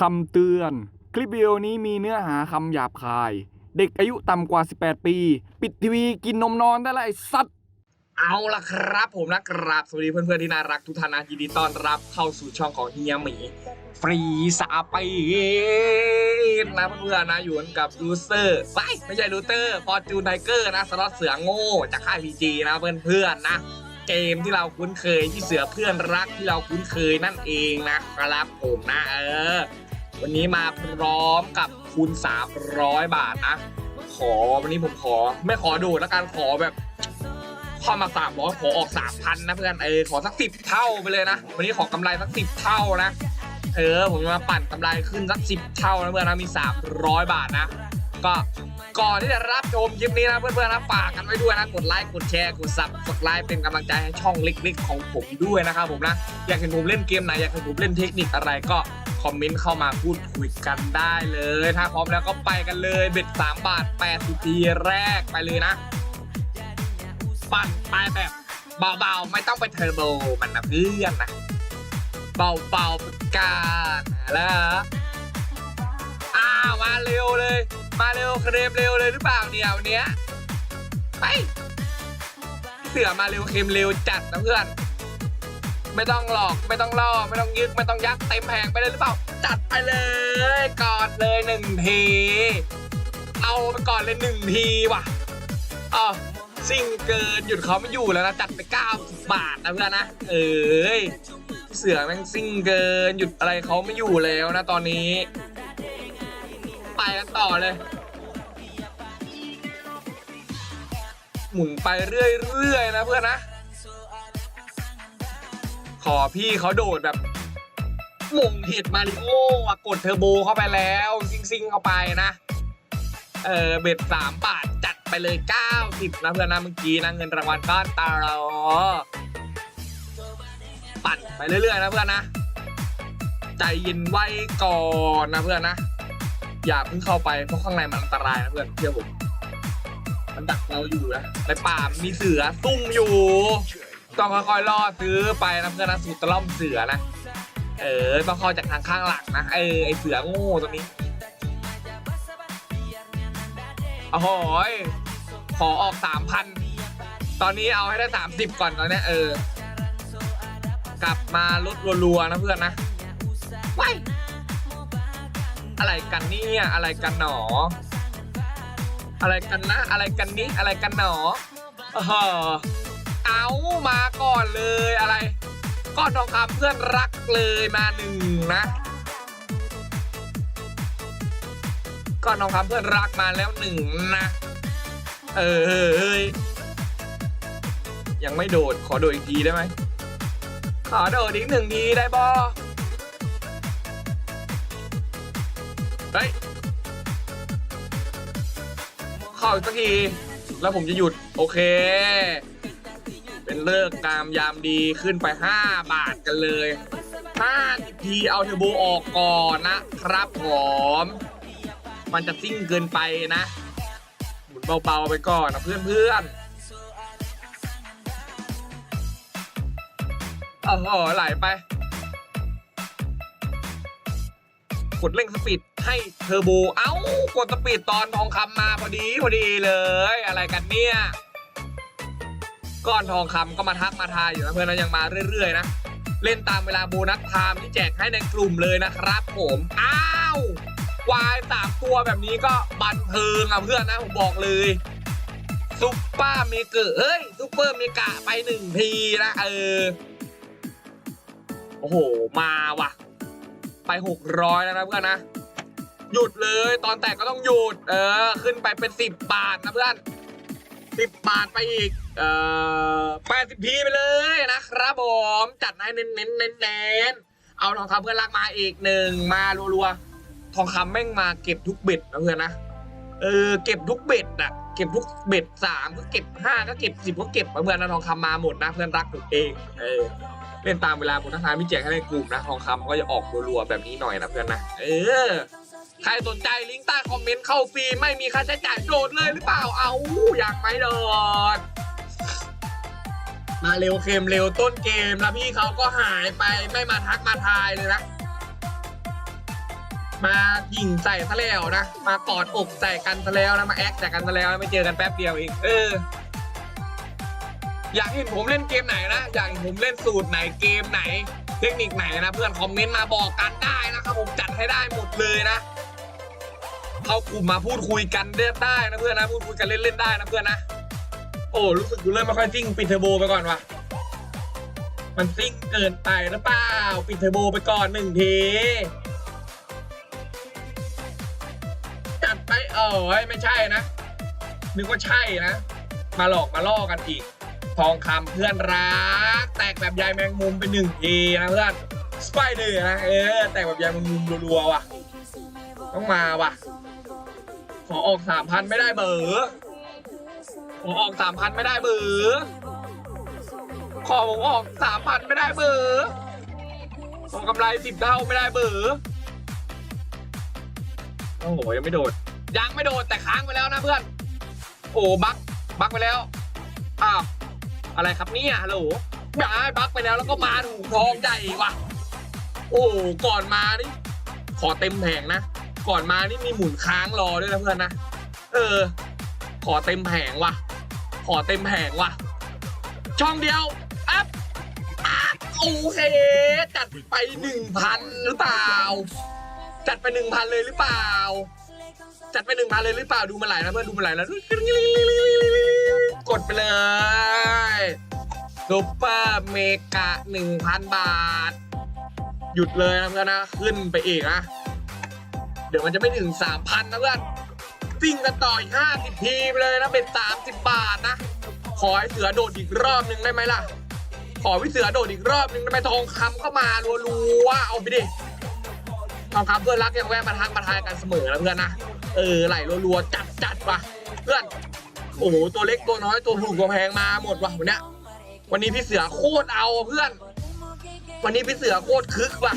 คำเตือน คลิปวิดีโอนี้มีเนื้อหาคำหยาบคาย เด็กอายุต่ำกว่า 18 ปี ปิดทีวีกินนมนอนได้ละไอ้สัตว์ เอาละครับผมนะครับสวัสดีเพื่อนๆที่น่ารักทุกท่านนะยินดีต้อนรับเข้าสู่ช่องของเฮียหมี ฟรีสาปีดนะเพื่อนๆนะอยู่กันกับลูเซอร์ไม่ไม่ใช่ลูเตอร์ฟอร์จูนไทเกอร์นะสล็อตเสือโง่จากค่ายพีจีนะเพื่อนๆนะเกมที่เราคุ้นเคยที่เสือเพื่อนรักที่เราคุ้นเคยนั่นเองนะครับผมนะเออ วันนี้มาพร้อมกับคูณ300 บาทนะขอวันนี้ผมขอ ไม่ขอดูแล้วกันขอแบบข้ามาสามร้อยขอออกสามพันนะเพื่อนเออขอสักสิบเท่าไปเลยนะ วันนี้ขอกำไรสักสิบเท่านะเออผมจะมาปั่นกำไรขึ้นสักสิบเท่านะเพื่อนนะมีสามร้อยบาทนะก็ก่อนที่จะรับชมคลิปนี้นะเพื่อนๆนะฝากกันไว้ด้วยนะกดไลค์กดแชร์กดซับกดไลค์เป็นกำลังใจให้ช่องเล็กๆของผมด้วยนะครับผมนะอยากเห็นผมเล่นเกมไหนอยากเห็นผมเล่นเทคนิคอะไรก็ อมเมนต์เข้ามาพูดคุยกันได้เลย ถ้าพร้อมแล้วก็ไปกันเลย เบ็ด 3 บาท80ทีแรกไปเลยนะ ปั่นไปแบบเบาๆ ไม่ต้องไปเทอร์โบมันนะเพื่อนนะเบาๆเป็นการแล้วอ้าวมาเร็วเลย มาเร็วเคลมเร็วเลยหรือเปล่าเนี่ยวันเนี้ยไปเสือมาเร็วเคลมเร็วจัดนะเพื่อน ไม่ต้องหลอกไม่ต้องล่อไม่ต้องยึกไม่ต้องยักเต็มแผงไปเลยหรือเปล่า จัดไปเลยกอดเลยหนึ่งที เอาไปก่อนเลยหนึ่งทีว่ะอ๋อซิ่งเกินหยุดเขาไม่อยู่แล้วนะจัดไป90บาทนะเพื่อนนะเอ้ยเสือแม่งซิ่งเกินหยุดอะไรเขาไม่อยู่แล้วนะตอนนี้ ไปกันต่อเลย หมุนไปเรื่อยๆนะเพื่อนนะ ขอพี่เขาโดดแบบมงเห็ดมาริโออะกดเทอร์โบเข้าไปแล้วซิ่งเข้าไปนะ เออเบ็ดสามบาทจัดไปเลย 90 นะเพื่อนนะเมื่อกี้นะเงินรางวัลก้อนตาเราปั่นไปเรื่อยๆนะเพื่อนนะ ใจเย็นไว้ก่อนนะเพื่อนนะ อย่าเพิ่งเข้าไปเพราะข้างในมันอันตรายนะเพื่อนเชื่อผมมันดักเราอยู่นะในป่ามีเสือซุ่มอยู่ ต้องค่อยๆล่อซื้อไปนะเพื่อนนะสูตรตะล่อมเสือนะ เออต้องเข้าจากทางข้างหลังนะเออไอเสือโง่ตัวนี้โอ้โหยขอออกสามพันตอนนี้เอาให้ได้สามสิบก่อนตอนเนี้ยเออ กลับมาลดรัวๆนะเพื่อนนะไปอะไรกันเนี่ยอะไรกันหนอ อะไรกันนะ อะไรกันนี้อะไรกันหนอเออ เอามาก่อนเลยอะไร ก้อนทองคำเพื่อนรักเลยมาหนึ่งนะ ก้อนทองคำเพื่อนรักมาแล้วหนึ่งนะ เออเฮ้ยยังไม่โดดขอโดดอีกทีได้ไหมขอโดดอีกหนึ่งทีได้บอเฮ้ยข้าอีกสักทีแล้วผมจะหยุด โอเค เป็นเลิกตามยามดีขึ้นไป 5 บาทกันเลย5ทีเอาเทอร์โบออกก่อนนะครับผมมันจะซิ่งเกินไปนะ หมุนเบาๆไปก่อนนะเพื่อนๆโอ้โหไหลไปกดเร่งสปีดให้เทอร์โบ เอ้า กดสปีดตอนทองคำมาพอดี พอดีเลย อะไรกันเนี่ย ก้อนทองคำก็มาทักมาทายอยู่นะเพื่อนนะยังมาเรื่อยๆนะเล่นตามเวลาโบนัสไทม์ที่แจกให้ในกลุ่มเลยนะครับ ผมอ้าววายสามตัวแบบนี้ก็บันเทิงอะเพื่อนนะผมบอกเลยซุปเปอร์เมเกอร์เอ้ยซุปเปอร์เมกะไปหนึ่งทีนะเออโอ้โหมาว่ะ ไปหกร้อยแล้วนะเพื่อนนะหยุดเลยตอนแตกก็ต้องหยุด เออ ขึ้นไปเป็นสิบบาทนะเพื่อนสิบบาทไปอีก เอ่อแปดสิบทีไปเลยนะครับผม จัดให้เน้นเน้นเน้นเน้นๆเอาทองคำเพื่อนรักมาอีกหนึ่งมารัวๆทองคำแม่งมาเก็บทุกเบ็ดนะเพื่อนนะเออเก็บทุกเบ็ดอะเก็บทุกเบ็ดสามก็เก็บห้าก็เก็บสิบก็เก็บนะเพื่อนนะทองคำมาหมดนะเพื่อนรักตัวเองเออเล่นตามเวลาบนทางพิแจกให้ในกลุ่มนะทองคำก็จะออกรัวๆแบบนี้หน่อยนะเพื่อนนะเออใครสนใจลิงก์ใต้คอมเมนต์เข้าฟรีไม่มีค่าใช้จ่ายโดดเลยหรือเปล่าเอาอย่ากไหมโดด มาเร็วเค็มเร็วต้นเกมแล้วพี่เขาก็หายไปไม่มาทักมาทายเลยนะ มายิงใส่ซะแล้วนะ มากอดอกใส่กันซะแล้วนะมาแอคใส่กันซะแล้วนะไม่เจอกันแป๊บเดียวเองเออ อยากเห็นผมเล่นเกมไหนนะอยากเห็นผมเล่นสูตรไหนเกมไหน เทคนิคไหนนะเพื่อนคอมเมนต์มาบอกกันได้นะครับผมจัดให้ได้หมดเลยนะเข้ากลุ่มมาพูดคุยกันได้นะเพื่อนนะพูดคุยกันเล่นๆได้นะเพื่อนนะ อ้รู้สึกกูเริ่มไม่ค่อยซิ่งปิดเทอร์โบไปก่อนวะมันซิ่งเกินไปหรือเปล่าปิดเทอร์โบไปก่อนหนึ่งทีจัดไปเอ๋ยไม่ใช่นะนึกว่าใช่นะ มาหลอกมาล่อกันอีก ทองคำเพื่อนรัก แตกแบบใยแมงมุมเป็นหนึ่งทีนะเพื่อนสไปเดอร์นะเออแตกแบบใยแมงมุมรัวๆว่ะ ต้องมาว่ะ ขอออกสามพันไม่ได้เบอร์ ขอออกสามพันไม่ได้เบอร์ขอผมออกสามพันไม่ได้เบอร์ขอกำไรสิบเท่าไม่ได้เบอร์โอ้โหยังไม่โดด ยังไม่โดดแต่ค้างไปแล้วนะเพื่อน โอ้บักบักไปแล้วอ้าวอะไรครับเนี่ยฮัลโหลย้ายบักไปแล้วแล้วก็มาถูกทองใหญ่ว่ะ โอ้ก่อนมานี่ขอเต็มแผงนะก่อนมานี่มีหมุนค้างรอด้วยนะเพื่อนนะเออ ขอเต็มแผงว่ะ ขอเต็มแผงว่ะ ช่องเดียวอัพอัพโอเค จัดไปหนึ่งพันหรือเปล่า จัดไปหนึ่งพันเลยหรือเปล่า จัดไปหนึ่งพันเลยหรือเปล่าดูมาหลายนะเพื่อนดูมาหลายแล้วกดไปเลยซูเปอร์เมกะหนึ่งพันบาท หยุดเลยนะเพื่อนนะ ขึ้นไปอีกนะ เดี๋ยวมันจะไม่ถึงสามพันนะเพื่อน ซิ่งกันต่ออีกห้าสิบทีไปเลยนะเป็นสามสิบบาทนะ ขอให้เสือโดดอีกรอบหนึ่งได้ไหมล่ะ ขอพี่เสือโดดอีกรอบหนึ่งได้ไหมทองคำก็มารัวๆเอาไปดิทองคำเพื่อนรักยังแวะมาทักมาทายกันเสมอนะเพื่อนนะเออไหลรัวๆจัดจัดๆว่ะเพื่อนโอ้โหตัวเล็กตัวน้อยตัวถูกตัวแพงมาหมดว่ะวันนี้วันนี้พี่เสือโคตรเอาเพื่อน วันนี้พี่เสือโคตรคึกว่ะ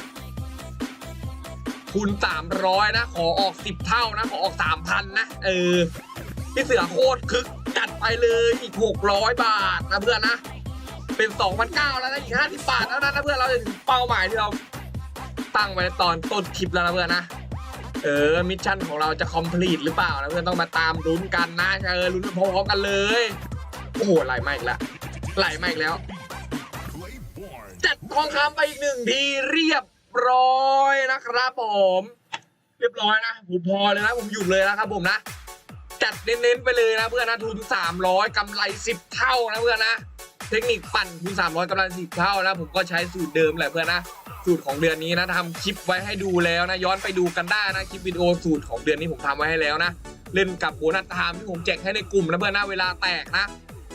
คูณสามร้อยนะ ขอออกสิบเท่านะ ขอออกสามพันนะ เออ พี่เสือโคตรคึกจัดไปเลยอีกหกร้อยบาทนะเพื่อนนะ เป็นสองพันเก้าแล้วนะ อีกห้าสิบบาทแล้วนะนะเพื่อนเราจะถึงเป้าหมายที่เราตั้งไว้ตอนต้นคลิปแล้วนะเพื่อนนะ เออ มิชชั่นของเราจะคอมพลีทหรือเปล่านะเพื่อนต้องมาตามลุ้นกันนะเออลุ้นพร้อมๆกันเลย โอ้โหไหลมาอีกแล้วไหลมาอีกแล้ว จัดทองคำไปอีกหนึ่งทีเรียบ ร้อยนะครับผม เรียบร้อยนะผมพอเลยนะผมหยุดเลยนะครับผมนะ จัดเน้นๆไปเลยนะเพื่อนนะทุน300กำไร10เท่านะเพื่อนนะเทคนิคปั่นทุน300กำไร10เท่านะผมก็ใช้สูตรเดิมแหละเพื่อนนะสูตรของเดือนนี้นะทำคลิปไว้ให้ดูแล้วนะ ย้อนไปดูกันได้นะคลิปวิดีโอสูตรของเดือนนี้ผมทำไว้ให้แล้วนะ เล่นกับโบนัสไทม์ที่ผมแจกให้ในกลุ่มนะเพื่อนนะเวลาแตกนะ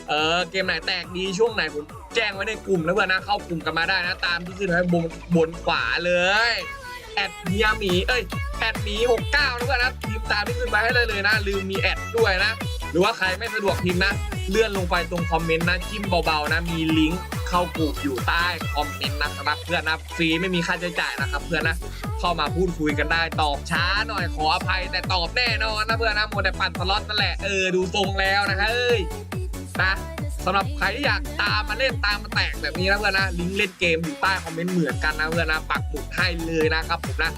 เออเกมไหนแตกดีช่วงไหนผมแจ้งไว้ในกลุ่มนะเพื่อนนะเข้ากลุ่มกันมาได้นะ ตามที่ขึ้นไว้บนบนขวาเลยแอดเฮียหมีเอ้ยแอดหมี69นะเพื่อนนะพิมพ์ตามที่ขึ้นไว้ให้เลยเลยนะ ลืมมีแอดด้วยนะ หรือว่าใครไม่สะดวกพิมพ์นะ เลื่อนลงไปตรงคอมเมนต์นะจิ้มเบาๆนะมีลิงก์เข้ากลุ่มอยู่ใต้คอมเมนต์นะครับเพื่อนนะฟรีไม่มีค่าใช้จ่ายนะครับ เพื่อนนะเข้ามาพูดคุยกันได้ตอบช้าหน่อยขออภัยแต่ตอบแน่นอนนะเพื่อนนะหมดแต่ปั่นสล็อตนั่นแหละเออดูทรงแล้วนะเฮ้ย นะสำหรับใครที่อยากตามมาเล่นตามมาแตกแบบนี้นะเพื่อนนะลิงก์เล่นเกมอยู่ใต้คอมเมนต์เหมือนกันนะเพื่อนนะปักหมุดให้เลยนะครับผมนะ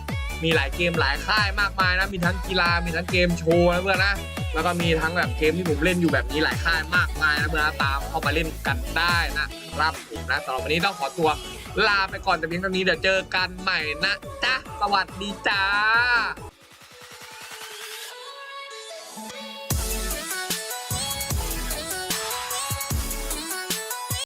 มีหลายเกมหลายค่ายมากมายนะมีทั้งกีฬามีทั้งเกมโชว์นะเพื่อนนะแล้วก็มีทั้งแบบเกมที่ผมเล่นอยู่แบบนี้หลายค่ายมากมายนะเพื่อนนะตามเข้ามาเล่นกันได้นะครับผมนะสำหรับวันนี้ต้องขอตัวลาไปก่อนแต่เพียงเท่านี้เดี๋ยวเจอกันใหม่นะจ๊ะสวัสดีจ้า